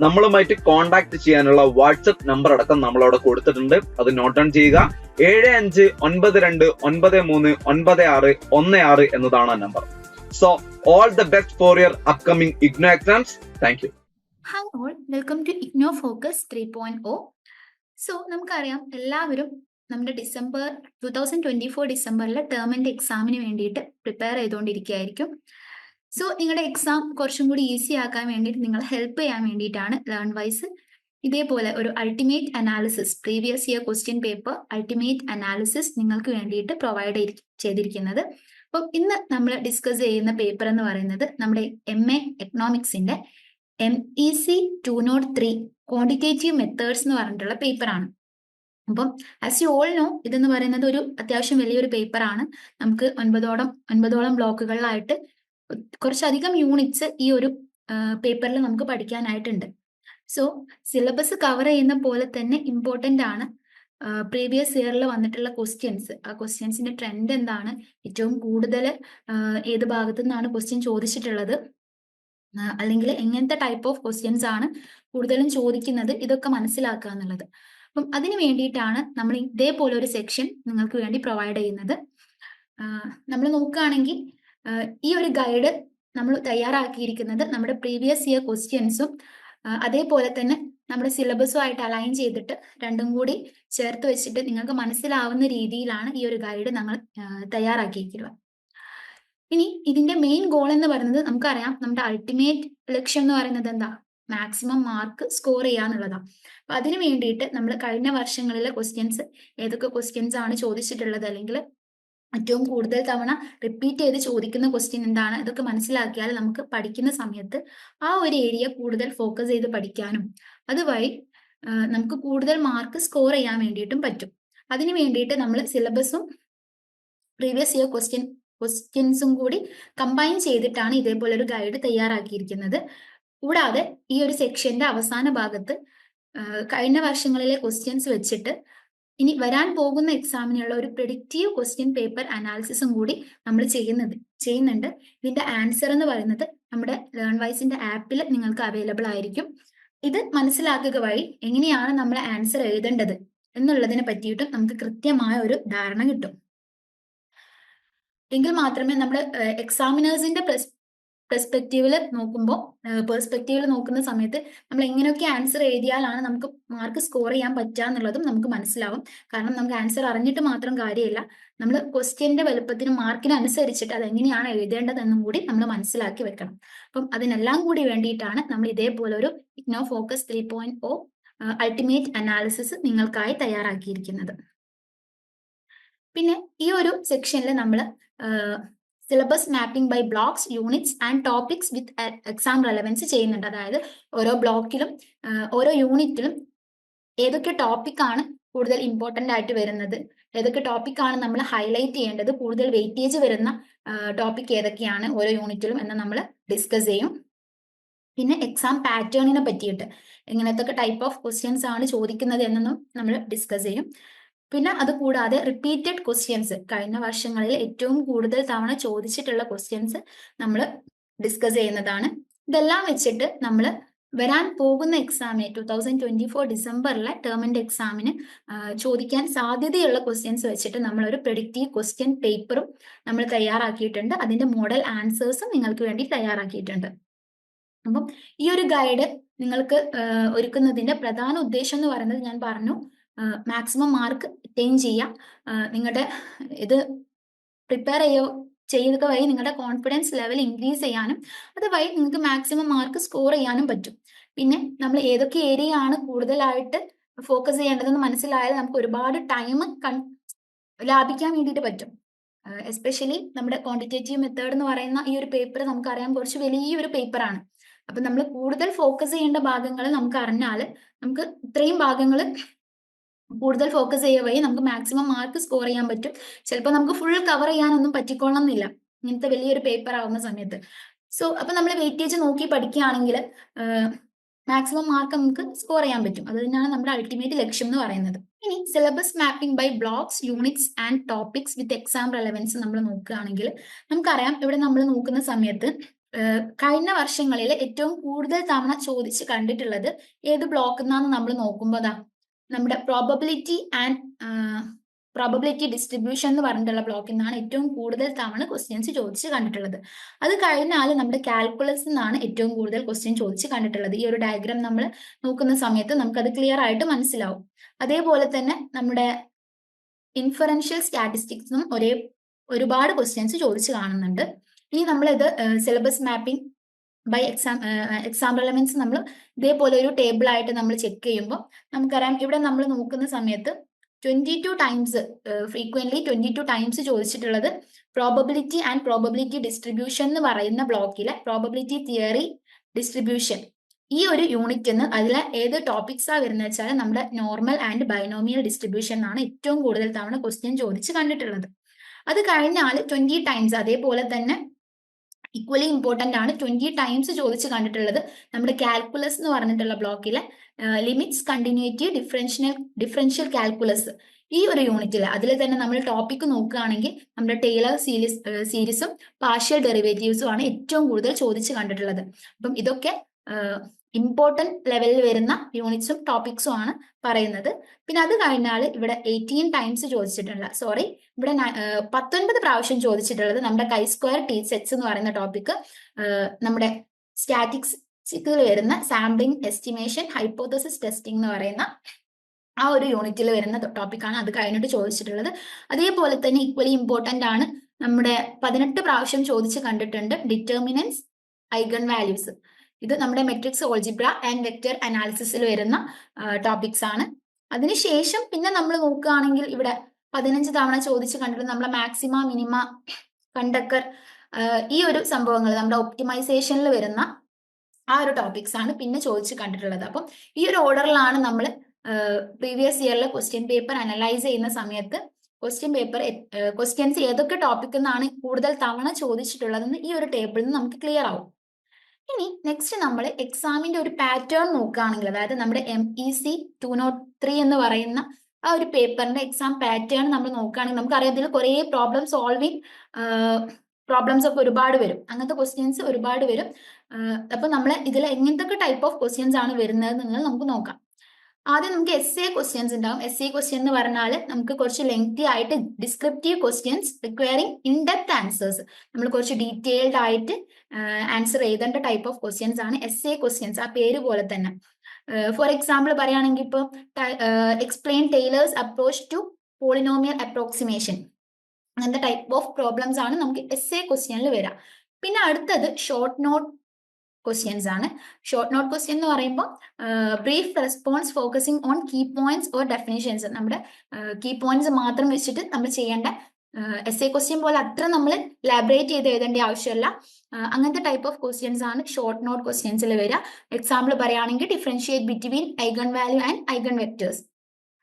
നമ്മളുമായിട്ട് കോൺടാക്ട് ചെയ്യാനുള്ള WhatsApp number അടക്കം നമ്മൾ അവിടെ കൊടുത്തിട്ടുണ്ട്. അത് നോട്ട് ഡൗൺ ചെയ്യുക. ഏഴ് അഞ്ച് ഒൻപത് രണ്ട് ഒൻപത് മൂന്ന് ഒൻപത് ആറ് ഒന്ന് ആറ് എന്നതാണ് ആ number so all the best for your upcoming IGNOU exams thank you hi all welcome to IGNOU focus three point O so നമുക്കറിയാം എല്ലാവരും നമ്മുടെ December two thousand twenty four ഡിസംബറിലെ ടേമിന്റെ എക്സാമിന് വേണ്ടിയിട്ട് പ്രിപ്പയർ ചെയ്തുകൊണ്ടിരിക്കുകയായിരിക്കും. സോ നിങ്ങളുടെ എക്സാം കുറച്ചും കൂടി ഈസി ആക്കാൻ വേണ്ടിയിട്ട് നിങ്ങളെ ഹെൽപ്പ് ചെയ്യാൻ വേണ്ടിയിട്ടാണ് ലേൺ വൈസ് ഇതേപോലെ ഒരു ultimate analysis previous year question paper ultimate analysis നിങ്ങൾക്ക് വേണ്ടിയിട്ട് പ്രൊവൈഡ് ചെയ്തിരിക്കുന്നത്. അപ്പം ഇന്ന് നമ്മൾ ഡിസ്കസ് ചെയ്യുന്ന പേപ്പർ എന്ന് പറയുന്നത് നമ്മുടെ M A എക്കണോമിക്സിന്റെ M E C two nought three quantitative methods എന്ന് പറഞ്ഞിട്ടുള്ള പേപ്പറാണ് അപ്പം ആസ് യു ഓൾ നോ ഇതെന്ന് പറയുന്നത് ഒരു അത്യാവശ്യം വലിയൊരു പേപ്പറാണ് നമുക്ക് ഒൻപതോളം ഒൻപതോളം ബ്ലോക്കുകളിലായിട്ട് കുറച്ചധികം യൂണിറ്റ്സ് ഈ ഒരു പേപ്പറിൽ നമുക്ക് പഠിക്കാനായിട്ടുണ്ട്. സോ സിലബസ് കവർ ചെയ്യുന്ന പോലെ തന്നെ ഇമ്പോർട്ടന്റ് ആണ് പ്രീവിയസ് ഇയറിൽ വന്നിട്ടുള്ള ക്വസ്റ്റ്യൻസ്. ആ ക്വസ്റ്റ്യൻസിന്റെ ട്രെൻഡ് എന്താണ്? ഏറ്റവും കൂടുതൽ ഏത് ഭാഗത്തു നിന്നാണ് ക്വസ്റ്റ്യൻ ചോദിച്ചിട്ടുള്ളത്? അല്ലെങ്കിൽ എങ്ങനത്തെ ടൈപ്പ് ഓഫ് ക്വസ്റ്റ്യൻസ് ആണ് കൂടുതലും ചോദിക്കുന്നത്? ഇതൊക്കെ മനസ്സിലാക്കുക എന്നുള്ളത്. അപ്പം അതിന് വേണ്ടിയിട്ടാണ് നമ്മൾ ഇതേപോലെ ഒരു സെക്ഷൻ നിങ്ങൾക്ക് വേണ്ടി പ്രൊവൈഡ് ചെയ്യുന്നത്. നമ്മൾ നോക്കുകയാണെങ്കിൽ ഈ ഒരു ഗൈഡ് നമ്മൾ തയ്യാറാക്കിയിരിക്കുന്നത് നമ്മുടെ പ്രീവിയസ് ഇയർ ക്വസ്റ്റ്യൻസും അതേപോലെ തന്നെ നമ്മുടെ സിലബസും ആയിട്ട് അലൈൻ ചെയ്തിട്ട് രണ്ടും കൂടി ചേർത്ത് വെച്ചിട്ട് നിങ്ങൾക്ക് മനസ്സിലാവുന്ന രീതിയിലാണ് ഈ ഒരു ഗൈഡ് നമ്മൾ തയ്യാറാക്കിയിരിക്കുന്നത് ഇനി ഇതിന്റെ മെയിൻ ഗോൾ എന്ന് പറയുന്നത് നമുക്കറിയാം നമ്മുടെ അൾട്ടിമേറ്റ് ലക്ഷ്യം എന്ന് പറയുന്നത് എന്താ? മാക്സിമം മാർക്ക് സ്കോർ ചെയ്യാന്നുള്ളതാണ് അപ്പൊ അതിന് വേണ്ടിയിട്ട് നമ്മൾ കഴിഞ്ഞ വർഷങ്ങളിലെ ക്വസ്റ്റ്യൻസ് ഏതൊക്കെ ക്വസ്റ്റ്യൻസ് ആണ് ചോദിച്ചിട്ടുള്ളത് അല്ലെങ്കിൽ ഏറ്റവും കൂടുതൽ തവണ റിപ്പീറ്റ് ചെയ്ത് ചോദിക്കുന്ന ക്വസ്റ്റ്യൻ എന്താണ്? ഇതൊക്കെ മനസ്സിലാക്കിയാൽ നമുക്ക് പഠിക്കുന്ന സമയത്ത് ആ ഒരു ഏരിയ കൂടുതൽ ഫോക്കസ് ചെയ്ത് പഠിക്കാനും അതുവഴി നമുക്ക് കൂടുതൽ മാർക്ക് സ്കോർ ചെയ്യാൻ വേണ്ടിയിട്ടും പറ്റും. അതിന് വേണ്ടിയിട്ട് നമ്മൾ സിലബസും പ്രീവിയസ് ഇയർ ക്വസ്റ്റ്യൻ ക്വസ്റ്റ്യൻസും കൂടി കമ്പൈൻ ചെയ്തിട്ടാണ് ഇതേപോലെ ഒരു ഗൈഡ് തയ്യാറാക്കിയിരിക്കുന്നത്. കൂടാതെ ഈ ഒരു സെക്ഷന്റെ അവസാന ഭാഗത്ത് കഴിഞ്ഞ വർഷങ്ങളിലെ ക്വസ്റ്റ്യൻസ് വെച്ചിട്ട് ഇനി വരാൻ പോകുന്ന എക്സാമിനുള്ള ഒരു പ്രഡിക്റ്റീവ് ക്വസ്റ്റ്യൻ പേപ്പർ അനാലിസിസും കൂടി നമ്മൾ ചെയ്യുന്നത് ചെയ്യുന്നുണ്ട്. ഇതിന്റെ ആൻസർ എന്ന് പറയുന്നത് നമ്മുടെ ലേൺ വൈസിന്റെ ആപ്പിൽ നിങ്ങൾക്ക് അവൈലബിൾ ആയിരിക്കും. ഇത് മനസ്സിലാക്കുക വഴി എങ്ങനെയാണ് നമ്മൾ ആൻസർ എഴുതേണ്ടത് എന്നുള്ളതിനെ പറ്റിയിട്ടും നമുക്ക് കൃത്യമായ ഒരു ധാരണ കിട്ടും. എങ്കിൽ മാത്രമേ നമ്മൾ എക്സാമിനേഴ്സിന്റെ പെർസ്പെക്റ്റീവിൽ നോക്കുമ്പോൾ പെർസ്പെക്റ്റീവിൽ നോക്കുന്ന സമയത്ത് നമ്മൾ എങ്ങനെയൊക്കെ ആൻസർ എഴുതിയാലാണ് നമുക്ക് മാർക്ക് സ്കോർ ചെയ്യാൻ പറ്റുക എന്നുള്ളതും നമുക്ക് മനസ്സിലാവും. കാരണം നമുക്ക് ആൻസർ അറിഞ്ഞിട്ട് മാത്രം കാര്യമില്ല നമ്മൾ ക്വസ്റ്റ്യന്റെ വലുപ്പത്തിന് മാർക്കിനനുസരിച്ചിട്ട് അത് എങ്ങനെയാണ് എഴുതേണ്ടതെന്നും കൂടി നമ്മൾ മനസ്സിലാക്കി വെക്കണം. അപ്പം അതിനെല്ലാം കൂടി വേണ്ടിയിട്ടാണ് നമ്മൾ ഇതേപോലെ ഒരു IGNOU focus three point O ultimate analysis നിങ്ങൾക്കായി തയ്യാറാക്കിയിരിക്കുന്നത്. പിന്നെ ഈ ഒരു സെക്ഷനിൽ നമ്മൾ syllabus mapping by blocks units and topics with exam relevance ചെയ്യുന്നുണ്ട്. അതായത് ഓരോ ബ്ലോക്കിലും ഓരോ യൂണിറ്റിലും ഏതൊക്കെ ടോപ്പിക്കാണ് കൂടുതൽ ഇമ്പോർട്ടന്റ് ആയിട്ട് വരുന്നത് ഏതൊക്കെ ടോപ്പിക്കാണ് നമ്മൾ ഹൈലൈറ്റ് ചെയ്യേണ്ടത് കൂടുതൽ വെയിറ്റേജ് വരുന്ന ടോപ്പിക് ഏതൊക്കെയാണ് ഓരോ യൂണിറ്റിലും എന്ന് നമ്മൾ ഡിസ്കസ് ചെയ്യും. പിന്നെ എക്സാം പാറ്റേണിനെ പറ്റിയിട്ട് എങ്ങനത്തെ ടൈപ്പ് ഓഫ് ക്വസ്റ്റ്യൻസ് ആണ് ചോദിക്കുന്നത് എന്നൊന്നും നമ്മൾ ഡിസ്കസ് ചെയ്യും. പിന്നെ അത് കൂടാതെ റിപ്പീറ്റഡ് ക്വസ്റ്റ്യൻസ് കഴിഞ്ഞ വർഷങ്ങളിൽ ഏറ്റവും കൂടുതൽ തവണ ചോദിച്ചിട്ടുള്ള ക്വസ്റ്റ്യൻസ് നമ്മൾ ഡിസ്കസ് ചെയ്യുന്നതാണ്. ഇതെല്ലാം വെച്ചിട്ട് നമ്മൾ വരാൻ പോകുന്ന എക്സാമിന് ടു തൗസൻഡ് ട്വന്റി ഫോർ ഡിസംബറിലെ ടേമിന്റെ എക്സാമിന് ചോദിക്കാൻ സാധ്യതയുള്ള ക്വസ്റ്റ്യൻസ് വെച്ചിട്ട് നമ്മൾ ഒരു പ്രൊഡിക്റ്റീവ് ക്വസ്റ്റ്യൻ പേപ്പറും നമ്മൾ തയ്യാറാക്കിയിട്ടുണ്ട്. അതിന്റെ മോഡൽ ആൻസേഴ്സും നിങ്ങൾക്ക് വേണ്ടി തയ്യാറാക്കിയിട്ടുണ്ട്. അപ്പം ഈ ഒരു ഗൈഡ് നിങ്ങൾക്ക് ഒരുക്കുന്നതിന്റെ പ്രധാന ഉദ്ദേശം എന്ന് പറയുന്നത് ഞാൻ പറഞ്ഞു. മാക്സിമം മാർക്ക് അറ്റൈൻ ചെയ്യാം. നിങ്ങളുടെ ഇത് പ്രിപ്പയർ ചെയ്യോ ചെയ്യുക വഴി നിങ്ങളുടെ കോൺഫിഡൻസ് ലെവൽ ഇൻക്രീസ് ചെയ്യാനും അതുവഴി നിങ്ങൾക്ക് മാക്സിമം മാർക്ക് സ്കോർ ചെയ്യാനും പറ്റും. പിന്നെ നമ്മൾ ഏതൊക്കെ ഏരിയ ആണ് കൂടുതലായിട്ട് ഫോക്കസ് ചെയ്യേണ്ടതെന്ന് മനസ്സിലായാൽ നമുക്ക് ഒരുപാട് ടൈം കൺ ലാഭിക്കാൻ വേണ്ടിയിട്ട് പറ്റും. എസ്പെഷ്യലി നമ്മുടെ ക്വാണ്ടിറ്റേറ്റീവ് മെത്തേഡ് എന്ന് പറയുന്ന ഈ ഒരു പേപ്പർ നമുക്കറിയാം കുറച്ച് വലിയൊരു പേപ്പറാണ് അപ്പൊ നമ്മൾ കൂടുതൽ ഫോക്കസ് ചെയ്യേണ്ട ഭാഗങ്ങൾ നമുക്ക് അറിഞ്ഞാൽ നമുക്ക് ഇത്രയും ഭാഗങ്ങൾ കൂടുതൽ ഫോക്കസ് ചെയ്യുക വഴി നമുക്ക് മാക്സിമം മാർക്ക് സ്കോർ ചെയ്യാൻ പറ്റും. ചിലപ്പോൾ നമുക്ക് ഫുൾ കവർ ചെയ്യാനൊന്നും പറ്റിക്കൊള്ളണമെന്നില്ല ഇങ്ങനത്തെ വലിയൊരു പേപ്പർ ആവുന്ന സമയത്ത്. സോ അപ്പൊ നമ്മൾ വെയിറ്റേജ് നോക്കി പഠിക്കുകയാണെങ്കിൽ മാക്സിമം മാർക്ക് നമുക്ക് സ്കോർ ചെയ്യാൻ പറ്റും. അത് തന്നെയാണ് നമ്മുടെ അൾട്ടിമേറ്റ് ലക്ഷ്യം എന്ന് പറയുന്നത്. ഇനി syllabus mapping by blocks units and topics with exam relevance നമ്മൾ നോക്കുകയാണെങ്കിൽ നമുക്കറിയാം ഇവിടെ നമ്മൾ നോക്കുന്ന സമയത്ത് കഴിഞ്ഞ വർഷങ്ങളിൽ ഏറ്റവും കൂടുതൽ തവണ ചോദിച്ച് കണ്ടിട്ടുള്ളത് ഏത് ബ്ലോക്ക് എന്നാന്ന് നമ്മൾ നോക്കുമ്പോൾ നമ്മുടെ പ്രോബബിലിറ്റി ആൻഡ് പ്രോബബിലിറ്റി ഡിസ്ട്രിബ്യൂഷൻ എന്ന് പറഞ്ഞിട്ടുള്ള ബ്ലോക്കിൽ നിന്നാണ് ഏറ്റവും കൂടുതൽ തവണ ക്വസ്റ്റ്യൻസ് ചോദിച്ച് കണ്ടിട്ടുള്ളത്. അത് കഴിഞ്ഞാൽ നമ്മുടെ കാൽക്കുലസ് നിന്നാണ് ഏറ്റവും കൂടുതൽ ക്വസ്റ്റ്യൻ ചോദിച്ച് കണ്ടിട്ടുള്ളത്. ഈ ഒരു ഡയഗ്രാം നമ്മൾ നോക്കുന്ന സമയത്ത് നമുക്കത് ക്ലിയർ ആയിട്ട് മനസ്സിലാവും. അതേപോലെ തന്നെ നമ്മുടെ ഇൻഫറൻഷ്യൽ സ്റ്റാറ്റിസ്റ്റിക്സും ഒരേ ഒരുപാട് ക്വസ്റ്റ്യൻസ് ചോദിച്ച് കാണുന്നുണ്ട്. ഇനി നമ്മളിത് syllabus mapping by exam example elements നമ്മൾ ഇതേപോലെ ഒരു ടേബിൾ ആയിട്ട് നമ്മൾ ചെക്ക് ചെയ്യുമ്പോൾ നമുക്കറിയാം ഇവിടെ നമ്മൾ നോക്കുന്ന സമയത്ത് twenty two times frequently twenty two times ചോദിച്ചിട്ടുള്ളത് പ്രോബബിലിറ്റി ആൻഡ് പ്രോബബിലിറ്റി ഡിസ്ട്രിബ്യൂഷൻ എന്ന് പറയുന്ന ബ്ലോക്കിലെ പ്രോബബിലിറ്റി തിയറി ഡിസ്ട്രിബ്യൂഷൻ ഈ ഒരു യൂണിറ്റിന് അതിലെ ഏത് ടോപ്പിക്സാ വരുന്നത് വെച്ചാൽ നമ്മുടെ നോർമൽ ആൻഡ് ബൈനോമിയൽ ഡിസ്ട്രിബ്യൂഷൻ ആണ് ഏറ്റവും കൂടുതൽ തവണ ക്വസ്റ്റ്യൻ ചോദിച്ച് കണ്ടിട്ടുള്ളത്. അത് കഴിഞ്ഞാൽ ട്വന്റി ടൈംസ് അതേപോലെ തന്നെ ഈക്വലി ഇമ്പോർട്ടന്റ് ആണ്. ട്വന്റി ടൈംസ് ചോദിച്ച് കണ്ടിട്ടുള്ളത് നമ്മുടെ കാൽക്കുലസ് എന്ന് പറഞ്ഞിട്ടുള്ള ബ്ലോക്കിലെ limits continuity differential differential calculus ഈ ഒരു യൂണിറ്റിൽ അതിൽ തന്നെ നമ്മൾ ടോപ്പിക് നോക്കുകയാണെങ്കിൽ നമ്മുടെ ടൈലർ സീരീസ് സീരീസും പാർഷ്യൽ ഡെറിവേറ്റീവ്സും ആണ് ഏറ്റവും കൂടുതൽ ചോദിച്ച് കണ്ടിട്ടുള്ളത്. അപ്പം ഇതൊക്കെ ഇമ്പോർട്ടന്റ് ലെവലിൽ വരുന്ന യൂണിറ്റ്സും ടോപ്പിക്സും ആണ് പറയുന്നത്. പിന്നെ അത് കഴിഞ്ഞാൽ ഇവിടെ എയ്റ്റീൻ ടൈംസ് ചോദിച്ചിട്ടുള്ള സോറി ഇവിടെ പത്തൊൻപത് പ്രാവശ്യം ചോദിച്ചിട്ടുള്ളത് നമ്മുടെ കൈ സ്ക്വയർ ടീ സെറ്റ്സ് എന്ന് പറയുന്ന ടോപ്പിക് നമ്മുടെ സ്റ്റാറ്റിക്സിൽ വരുന്ന സാമ്പിളിംഗ് എസ്റ്റിമേഷൻ ഹൈപ്പോത്തസിസ് ടെസ്റ്റിംഗ് എന്ന് പറയുന്ന ആ ഒരു യൂണിറ്റിൽ വരുന്ന ടോപ്പിക്കാണ് അത് കഴിഞ്ഞിട്ട് ചോദിച്ചിട്ടുള്ളത്. അതേപോലെ തന്നെ ഈക്വലി ഇമ്പോർട്ടന്റ് ആണ് നമ്മുടെ പതിനെട്ട് പ്രാവശ്യം ചോദിച്ച് കണ്ടിട്ടുണ്ട് ഡിറ്റർമിനൻസ് ഐഗൺ വാല്യൂസ് ഇത് നമ്മുടെ മെട്രിക്സ് ഓൾജിബ്ര ആൻഡ് വെക്ടർ അനാലിസിസിൽ വരുന്ന ടോപ്പിക്സ് ആണ്. അതിനുശേഷം പിന്നെ നമ്മൾ നോക്കുകയാണെങ്കിൽ ഇവിടെ പതിനഞ്ച് തവണ ചോദിച്ചു കണ്ടിട്ട് നമ്മളെ മാക്സിമ മിനിമ കണ്ടക്കർ ഈ ഒരു സംഭവങ്ങൾ നമ്മുടെ ഒപ്റ്റിമൈസേഷനിൽ വരുന്ന ആ ഒരു ടോപ്പിക്സ് ആണ് പിന്നെ ചോദിച്ചു കണ്ടിട്ടുള്ളത്. അപ്പം ഈ ഒരു ഓർഡറിലാണ് നമ്മൾ previous year question paper analyse ചെയ്യുന്ന സമയത്ത് ക്വസ്റ്റ്യൻ പേപ്പർ ക്വസ്റ്റ്യൻസ് ഏതൊക്കെ ടോപ്പിക് എന്നാണ് കൂടുതൽ തവണ ചോദിച്ചിട്ടുള്ളതെന്ന് ഈ ഒരു ടേബിളിൽ നിന്ന് നമുക്ക് ക്ലിയർ ആവും. ഇനി നെക്സ്റ്റ് നമ്മൾ എക്സാമിന്റെ ഒരു പാറ്റേൺ നോക്കുകയാണെങ്കിൽ അതായത് നമ്മുടെ M E C two nought three എന്ന് പറയുന്ന ആ ഒരു പേപ്പറിന്റെ എക്സാം പാറ്റേൺ നമ്മൾ നോക്കുകയാണെങ്കിൽ നമുക്കറിയാം ഇതിൽ കുറേ പ്രോബ്ലം സോൾവിങ് പ്രോബ്ലംസ് ഒക്കെ ഒരുപാട് വരും. അങ്ങനത്തെ ക്വസ്റ്റ്യൻസ് ഒരുപാട് വരും. അപ്പൊ നമ്മൾ ഇതിൽ എങ്ങനത്തെ ടൈപ്പ് ഓഫ് ക്വസ്റ്റ്യൻസ് ആണ് വരുന്നത് എന്നുള്ളത് നമുക്ക് നോക്കാം. ആദ്യം നമുക്ക് എസ് എ ക്വസ്റ്റ്യൻസ് ഉണ്ടാവും. എസ് എ ക്വസ്റ്റ്യൻ എന്ന് പറഞ്ഞാൽ നമുക്ക് കുറച്ച് ലെങ്തി ആയിട്ട് descriptive questions requiring in depth answers നമ്മൾ കുറച്ച് ഡീറ്റെയിൽഡ് ആയിട്ട് ആൻസർ എഴുതേണ്ട ടൈപ്പ് ഓഫ് ക്വസ്റ്റ്യൻസ് ആണ് എസ് എ ക്വസ്റ്റ്യൻസ് ആ പേര് പോലെ തന്നെ. ഫോർ എക്സാമ്പിൾ പറയുകയാണെങ്കിൽ ഇപ്പോൾ explain Taylor's approach to polynomial approximation അങ്ങനത്തെ ടൈപ്പ് ഓഫ് പ്രോബ്ലംസ് ആണ് നമുക്ക് എസ് എ ക്വസ്റ്റ്യനിൽ വരാം. പിന്നെ അടുത്തത് ഷോർട്ട് നോട്ട് ക്വസ്റ്റ്യൻസ് ആണ്. ഷോർട്ട് നോട്ട് ക്വസ്റ്റ്യൻ എന്ന് പറയുമ്പോൾ brief response focusing on key points or definitions നമ്മുടെ കീ പോയിന്റ്സ് മാത്രം വെച്ചിട്ട് നമ്മൾ ചെയ്യേണ്ട എസ് എ ക്വസ്റ്റ്യൻ പോലെ അത്ര നമ്മൾ ലാബറേറ്റ് ചെയ്ത് എഴുതേണ്ട ആവശ്യമില്ല അങ്ങനത്തെ ടൈപ്പ് ഓഫ് ക്വസ്റ്റ്യൻസ് ആണ് ഷോർട്ട് നോട്ട് ക്വസ്റ്റ്യൻസിൽ വരിക. എക്സാമ്പിൾ പറയുകയാണെങ്കിൽ differentiate between eigen value and eigen vectors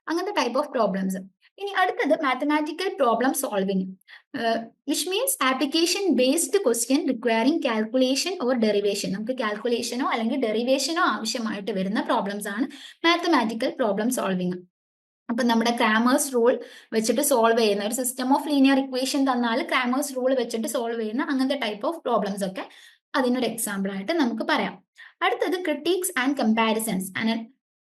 അങ്ങനത്തെ ടൈപ്പ് ഓഫ് പ്രോബ്ലംസ് ഇനി അടുത്തത് mathematical problem solving which means application based question requiring calculation or derivation നമുക്ക് കാൽക്കുലേഷനോ അല്ലെങ്കിൽ ഡെറിവേഷനോ ആവശ്യമായിട്ട് വരുന്ന പ്രോബ്ലംസ് ആണ് മാത്തമാറ്റിക്കൽ പ്രോബ്ലം സോൾവിങ് അപ്പൊ നമ്മുടെ ക്രാമേഴ്സ് റൂൾ വെച്ചിട്ട് സോൾവ് ചെയ്യുന്ന ഒരു സിസ്റ്റം ഓഫ് ലീനിയർ ഇക്വേഷൻ തന്നാൽ ക്രാമേഴ്സ് റൂൾ വെച്ചിട്ട് സോൾവ് ചെയ്യുന്ന അങ്ങനത്തെ ടൈപ്പ് ഓഫ് പ്രോബ്ലംസ് ഒക്കെ അതിനൊരു എക്സാമ്പിൾ ആയിട്ട് നമുക്ക് പറയാം. അടുത്തത് critics and comparisons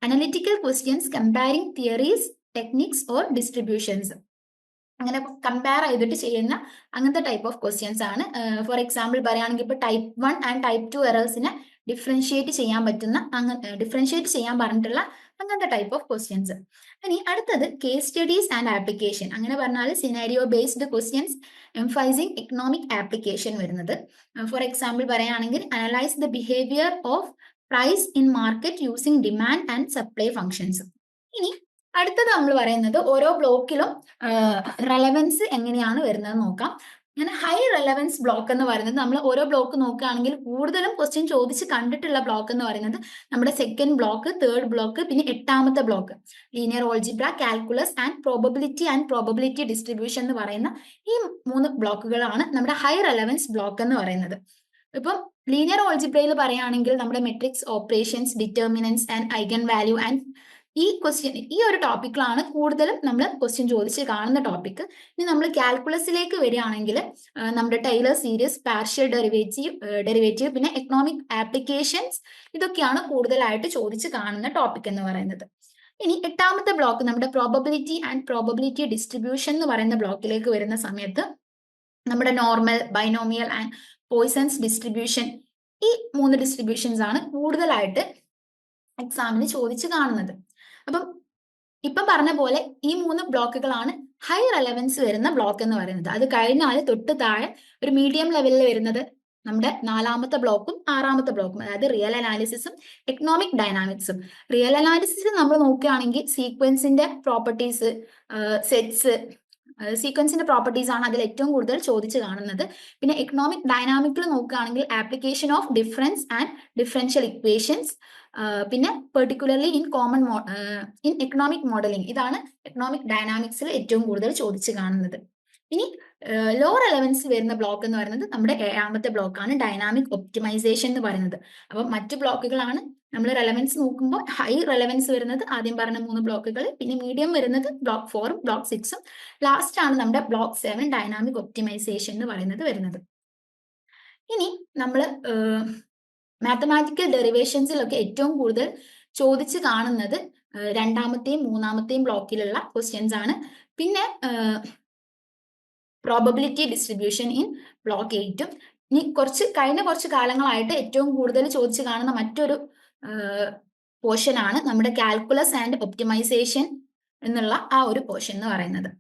analytical questions comparing theories techniques or distributions അങ്ങനെ കമ്പയർ ചെയ്തിട്ട് ചെയ്യുന്ന അങ്ങനത്തെ ടൈപ്പ് ഓഫ് ക്വസ്റ്റ്യൻസ് ആണ്. ഫോർ എക്സാമ്പിൾ പറയുകയാണെങ്കിൽ ഇപ്പോൾ type one and type two എറേഴ്സിനെ differentiate ചെയ്യാൻ പറ്റുന്ന അങ്ങനെ ഡിഫറൻഷിയേറ്റ് ചെയ്യാൻ പറഞ്ഞിട്ടുള്ള അങ്ങനത്തെ ടൈപ്പ് ഓഫ് ക്വസ്റ്റ്യൻസ് ഇനി അടുത്തത് കേസ് സ്റ്റഡീസ് ആൻഡ് ആപ്ലിക്കേഷൻ അങ്ങനെ പറഞ്ഞാൽ scenario based questions emphasizing economic application വരുന്നത്. ഫോർ എക്സാമ്പിൾ പറയുകയാണെങ്കിൽ analyse the behaviour of price in market using demand and supply functions അടുത്തത് നമ്മൾ പറയുന്നത് ഓരോ ബ്ലോക്കിലും റെലവൻസ് എങ്ങനെയാണ് വരുന്നത് നോക്കാം. അങ്ങനെ ഹൈ റെലവൻസ് ബ്ലോക്ക് എന്ന് പറയുന്നത് നമ്മൾ ഓരോ ബ്ലോക്ക് നോക്കുകയാണെങ്കിൽ കൂടുതലും ക്വസ്റ്റ്യൻ ചോദിച്ച് കണ്ടിട്ടുള്ള ബ്ലോക്ക് എന്ന് പറയുന്നത് നമ്മുടെ സെക്കൻഡ് ബ്ലോക്ക് തേർഡ് ബ്ലോക്ക് പിന്നെ എട്ടാമത്തെ block linear algebra calculus and probability and probability distribution എന്ന് പറയുന്ന ഈ മൂന്ന് ബ്ലോക്കുകളാണ് നമ്മുടെ ഹൈ റെലവൻസ് ബ്ലോക്ക് എന്ന് പറയുന്നത്. ഇപ്പം ലീനിയർ ഓൾജിബ്രയിൽ പറയുകയാണെങ്കിൽ നമ്മുടെ matrix operations determinants and eigen value and ഈ ക്വസ്റ്റ്യൻ ഈ ഒരു ടോപ്പിക്കിലാണ് കൂടുതലും നമ്മൾ ക്വസ്റ്റ്യൻ ചോദിച്ച് കാണുന്ന ടോപ്പിക്ക് ഇനി നമ്മൾ കാൽക്കുലസിലേക്ക് വരികയാണെങ്കിൽ നമ്മുടെ Taylor series partial derivative derivative പിന്നെ എക്കണോമിക് ആപ്ലിക്കേഷൻസ് ഇതൊക്കെയാണ് കൂടുതലായിട്ട് ചോദിച്ച് കാണുന്ന ടോപ്പിക് എന്ന് പറയുന്നത്. ഇനി എട്ടാമത്തെ ബ്ലോക്ക് നമ്മുടെ പ്രോബബിലിറ്റി ആൻഡ് പ്രോബബിലിറ്റി ഡിസ്ട്രിബ്യൂഷൻ എന്ന് പറയുന്ന ബ്ലോക്കിലേക്ക് വരുന്ന സമയത്ത് നമ്മുടെ normal binomial and Poisson's distribution ഈ മൂന്ന് ഡിസ്ട്രിബ്യൂഷൻസ് ആണ് കൂടുതലായിട്ട് എക്സാമിന് ചോദിച്ചു കാണുന്നത്. അപ്പം ഇപ്പം പറഞ്ഞ പോലെ ഈ മൂന്ന് ബ്ലോക്കുകളാണ് ഹൈ റെലവൻസ് വരുന്ന ബ്ലോക്ക് എന്ന് പറയുന്നത്. അത് കഴിഞ്ഞാൽ തൊട്ട് താഴെ ഒരു മീഡിയം ലെവലിൽ വരുന്നത് നമ്മുടെ നാലാമത്തെ ബ്ലോക്കും ആറാമത്തെ ബ്ലോക്കും അതായത് റിയൽ അനാലിസിസും എക്കണോമിക് ഡൈനാമിക്സും റിയൽ അനാലിസിസ് നമ്മൾ നോക്കുകയാണെങ്കിൽ സീക്വൻസിന്റെ പ്രോപ്പർട്ടീസ് സെറ്റ്സ് സീക്വൻസിന്റെ പ്രോപ്പർട്ടീസ് ആണ് അതിൽ ഏറ്റവും കൂടുതൽ ചോദിച്ചു കാണുന്നത്. പിന്നെ എക്കണോമിക് ഡൈനാമിക്കിൽ നോക്കുകയാണെങ്കിൽ application of difference and differential equations പിന്നെ particularly in common in economic modelling ഇതാണ് എക്കണോമിക് ഡൈനാമിക്സിൽ ഏറ്റവും കൂടുതൽ ചോദിച്ചു കാണുന്നത്. ഇനി ലോ റെലവൻസ് വരുന്ന ബ്ലോക്ക് എന്ന് പറയുന്നത് നമ്മുടെ ഏഴാമത്തെ ബ്ലോക്കാണ് ഡൈനാമിക് ഒപ്റ്റിമൈസേഷൻ എന്ന് പറയുന്നത്. അപ്പം മറ്റു ബ്ലോക്കുകളാണ് നമ്മൾ റെലവൻസ് നോക്കുമ്പോൾ ഹൈ റെലവൻസ് വരുന്നത് ആദ്യം പറഞ്ഞ മൂന്ന് ബ്ലോക്കുകൾ പിന്നെ മീഡിയം വരുന്നത് ബ്ലോക്ക് ഫോറും ബ്ലോക്ക് സിക്സും ലാസ്റ്റ് ആണ് നമ്മുടെ ബ്ലോക്ക് സെവൻ ഡൈനാമിക് ഒപ്റ്റിമൈസേഷൻ എന്ന് പറയുന്നത് വരുന്നത്. ഇനി നമ്മൾ മാത്തമാറ്റിക്കൽ ഡെറിവേഷൻസിലൊക്കെ ഏറ്റവും കൂടുതൽ ചോദിച്ച് കാണുന്നത് രണ്ടാമത്തെയും മൂന്നാമത്തെയും ബ്ലോക്കിലുള്ള ക്വസ്റ്റ്യൻസ് ആണ്. പിന്നെ പ്രോബബിലിറ്റി ഡിസ്ട്രിബ്യൂഷൻ ഇൻ ബ്ലോക്ക് എയ്റ്റും ഇനി കുറച്ച് കഴിഞ്ഞ കുറച്ച് കാലങ്ങളായിട്ട് ഏറ്റവും കൂടുതൽ ചോദിച്ചു കാണുന്ന മറ്റൊരു പോർഷൻ ആണ് നമ്മുടെ കാൽക്കുലസ് ആൻഡ് ഒപ്റ്റിമൈസേഷൻ എന്നുള്ള ആ ഒരു പോർഷൻ എന്ന് പറയുന്നത്.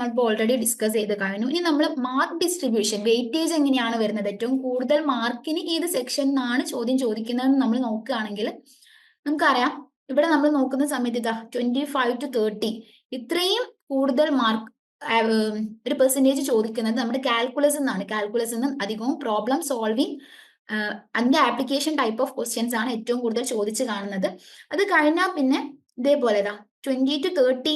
നമ്മളിപ്പോൾ ഓൾറെഡി ഡിസ്കസ് ചെയ്ത് കഴിഞ്ഞു. ഇനി നമ്മൾ മാർക്ക് ഡിസ്ട്രിബ്യൂഷൻ വെയിറ്റേജ് എങ്ങനെയാണ് വരുന്നത്? ഏറ്റവും കൂടുതൽ മാർക്കിന് ഏത് സെക്ഷൻ നിന്നാണ് ചോദ്യം ചോദിക്കുന്നതെന്ന് നമ്മൾ നോക്കുകയാണെങ്കിൽ നമുക്കറിയാം. ഇവിടെ നമ്മൾ നോക്കുന്ന സമയത്ത് ഇതാ ട്വന്റി ഫൈവ് ടു തേർട്ടി ഇത്രയും കൂടുതൽ മാർക്ക് ഒരു പെർസെന്റേജ് ചോദിക്കുന്നത് നമ്മുടെ കാൽക്കുലസ് എന്നാണ് കാൽക്കുലസ് നിന്ന് അധികവും പ്രോബ്ലം സോൾവിങ് അതിന്റെ ആപ്ലിക്കേഷൻ ടൈപ്പ് ഓഫ് ക്വസ്റ്റ്യൻസ് ആണ് ഏറ്റവും കൂടുതൽ ചോദിച്ചു കാണുന്നത്. അത് കഴിഞ്ഞാൽ പിന്നെ ഇതേപോലെ ട്വന്റി ടു തേർട്ടി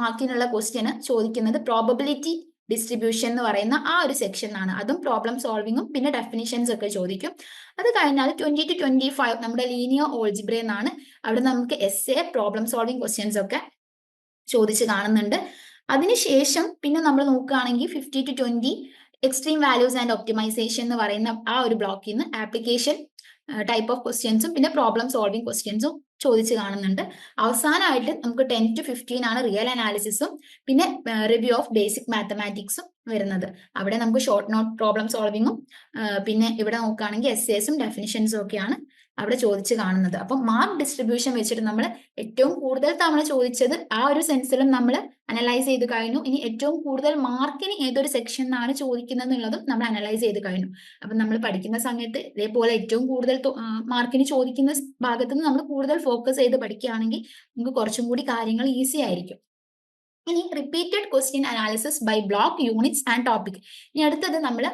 മാർക്കിനുള്ള ക്വസ്റ്റ്യന് ചോദിക്കുന്നത് പ്രോബബിലിറ്റി ഡിസ്ട്രിബ്യൂഷൻ എന്ന് പറയുന്ന ആ ഒരു സെക്ഷനാണ് അതും പ്രോബ്ലം സോൾവിങ്ങും പിന്നെ ഡെഫിനിഷൻസ് ഒക്കെ ചോദിക്കും. അത് കഴിഞ്ഞാൽ ട്വന്റി ടു ട്വന്റി ഫൈവ് നമ്മുടെ ലീനിയർ ഓൾജിബ്ര എന്നാണ് അവിടെ നമുക്ക് S A problem solving questions ഒക്കെ ചോദിച്ച് കാണുന്നുണ്ട്. അതിനുശേഷം പിന്നെ നമ്മൾ നോക്കുകയാണെങ്കിൽ fifty to twenty extreme values and optimization എന്ന് പറയുന്ന ആ ഒരു ബ്ലോക്കിൽ നിന്ന് ആപ്ലിക്കേഷൻ ടൈപ്പ് ഓഫ് ക്വസ്റ്റ്യൻസും പിന്നെ പ്രോബ്ലം സോൾവിങ് ക്വസ്റ്റ്യൻസും ചോദിച്ച് കാണുന്നുണ്ട്. അവസാനമായിട്ട് നമുക്ക് ടെൻ ടു ഫിഫ്റ്റീൻ ആണ് റിയൽ അനാലിസിസും പിന്നെ റിവ്യൂ ഓഫ് ബേസിക് മാത്തമാറ്റിക്സും വരുന്നത്. അവിടെ നമുക്ക് ഷോർട്ട് നോട്ട് പ്രോബ്ലം സോൾവിങ്ങും പിന്നെ ഇവിടെ നോക്കുകയാണെങ്കിൽ എസ് എസും ഡെഫിനിഷൻസും ഒക്കെയാണ്. അവിടെ ചോദിച്ചു കാണുന്നത്. അപ്പം മാർക്ക് ഡിസ്ട്രിബ്യൂഷൻ വെച്ചിട്ട് നമ്മൾ ഏറ്റവും കൂടുതൽ തവണ ചോദിച്ചത് ആ ഒരു സെൻസിലും നമ്മൾ അനലൈസ് ചെയ്ത് കഴിഞ്ഞു. ഇനി ഏറ്റവും കൂടുതൽ മാർക്കിന് ഏതൊരു സെക്ഷൻ നിന്നാണ് ചോദിക്കുന്നത് എന്നുള്ളതും നമ്മൾ അനലൈസ് ചെയ്ത് കഴിഞ്ഞു. അപ്പം നമ്മൾ പഠിക്കുന്ന സമയത്ത് ഇതേപോലെ ഏറ്റവും കൂടുതൽ മാർക്കിന് ചോദിക്കുന്ന ഭാഗത്ത് നിന്ന് നമ്മൾ കൂടുതൽ ഫോക്കസ് ചെയ്ത് പഠിക്കുകയാണെങ്കിൽ നമുക്ക് കുറച്ചും കൂടി കാര്യങ്ങൾ ഈസി ആയിരിക്കും. ഇനി repeated question analysis by block units and topic ഇനി അടുത്തത് നമ്മൾ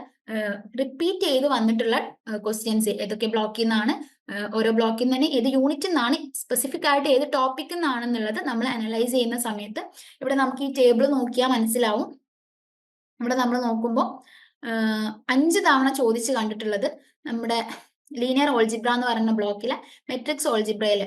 റിപ്പീറ്റ് ചെയ്ത് വന്നിട്ടുള്ള ക്വസ്റ്റ്യൻസ് ഏതൊക്കെ ബ്ലോക്കിൽ നിന്നാണ് ഓരോ ബ്ലോക്കിൽ നിന്ന് തന്നെ ഏത് യൂണിറ്റിൽ നിന്നാണ് സ്പെസിഫിക് ആയിട്ട് ഏത് ടോപ്പിക്കിൽ നിന്നാണെന്നുള്ളത് നമ്മൾ അനലൈസ് ചെയ്യുന്ന സമയത്ത് ഇവിടെ നമുക്ക് ഈ ടേബിൾ നോക്കിയാൽ മനസ്സിലാവും. ഇവിടെ നമ്മൾ നോക്കുമ്പോൾ അഞ്ച് തവണ ചോദിച്ചു കണ്ടിട്ടുള്ളത് നമ്മുടെ ലീനിയർ ഓൾജിബ്ര എന്ന് പറയുന്ന ബ്ലോക്കിലെ matrix ഓൾജിബ്രയിൽ